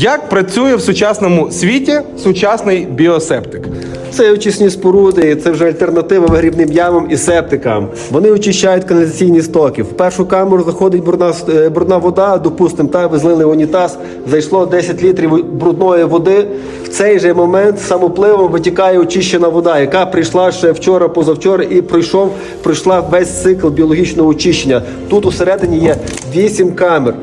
Як працює в сучасному світі сучасний біосептик? Це очисні споруди, це вже альтернатива вигрібним ямам і септикам. Вони очищають каналізаційні стоки. В першу камеру заходить брудна, е, брудна вода, допустимо, та ви злили унітаз, зайшло 10 літрів брудної води. В цей же момент самопливом витікає очищена вода, яка прийшла ще вчора, позавчора і пройшов, пройшла весь цикл біологічного очищення. Тут усередині є 8 камер.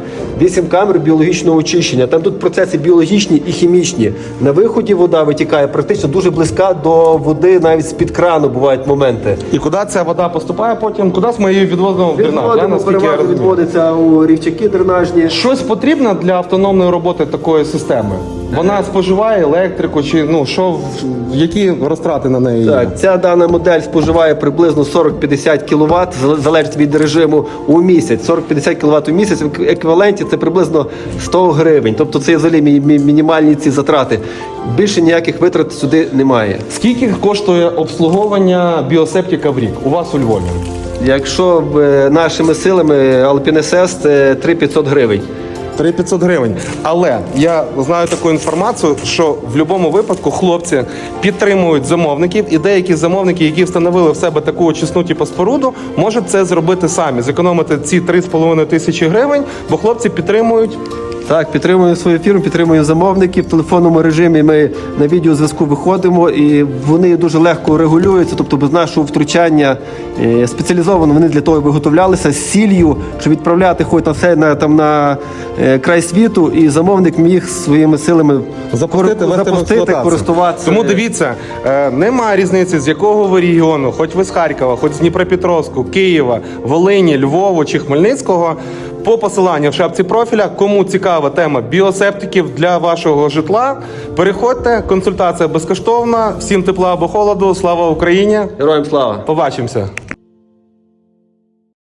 8 камер біологічного очищення. Там тут процеси біологічні і хімічні. На виході вода витікає практично дуже близька до води, навіть з-під крану бувають моменти. І куди ця вода поступає потім? Кудись ми її відвозимо в дренаж? Відводимо, розумію? відводиться у рівчаки дренажні. Щось потрібно для автономної роботи такої системи? Вона споживає електрику, чи ну що в- які розтрати на неї? є? Так, ця дана модель споживає приблизно 40-50 кВт, зал- залежить від режиму у місяць. 40-50 кВт у місяць в еквіваленті це приблизно 100 гривень. Тобто це взагалі мі- мі- мінімальні ці затрати. Більше ніяких витрат сюди немає. Скільки коштує обслуговування біосептика в рік у вас у Львові? Якщо е, нашими силами Alpine 3500 гривень. 3500 гривень. Але я знаю таку інформацію, що в будь-якому випадку хлопці підтримують замовників, і деякі замовники, які встановили в себе таку очисну типу споруду, можуть це зробити самі, зекономити ці 3,5 тисячі гривень, бо хлопці підтримують. Так, підтримуємо свою фірму, підтримуємо замовників. В телефонному режимі ми на відеозв'язку виходимо, і вони дуже легко регулюються. Тобто, без нашого втручання е, спеціалізовано вони для того виготовлялися з сіллю, щоб відправляти хоч на все на там на е, край світу, і замовник міг своїми силами Запустити, запустити користуватися. Тому дивіться, е, немає різниці, з якого ви регіону, хоч ви з Харкова, хоч з Дніпропетровську, Києва, Волині, Львову чи Хмельницького. По посиланню в шапці профіля, кому цікава тема біосептиків для вашого житла, переходьте. Консультація безкоштовна. Всім тепла або холоду. Слава Україні! Героям слава! Побачимося.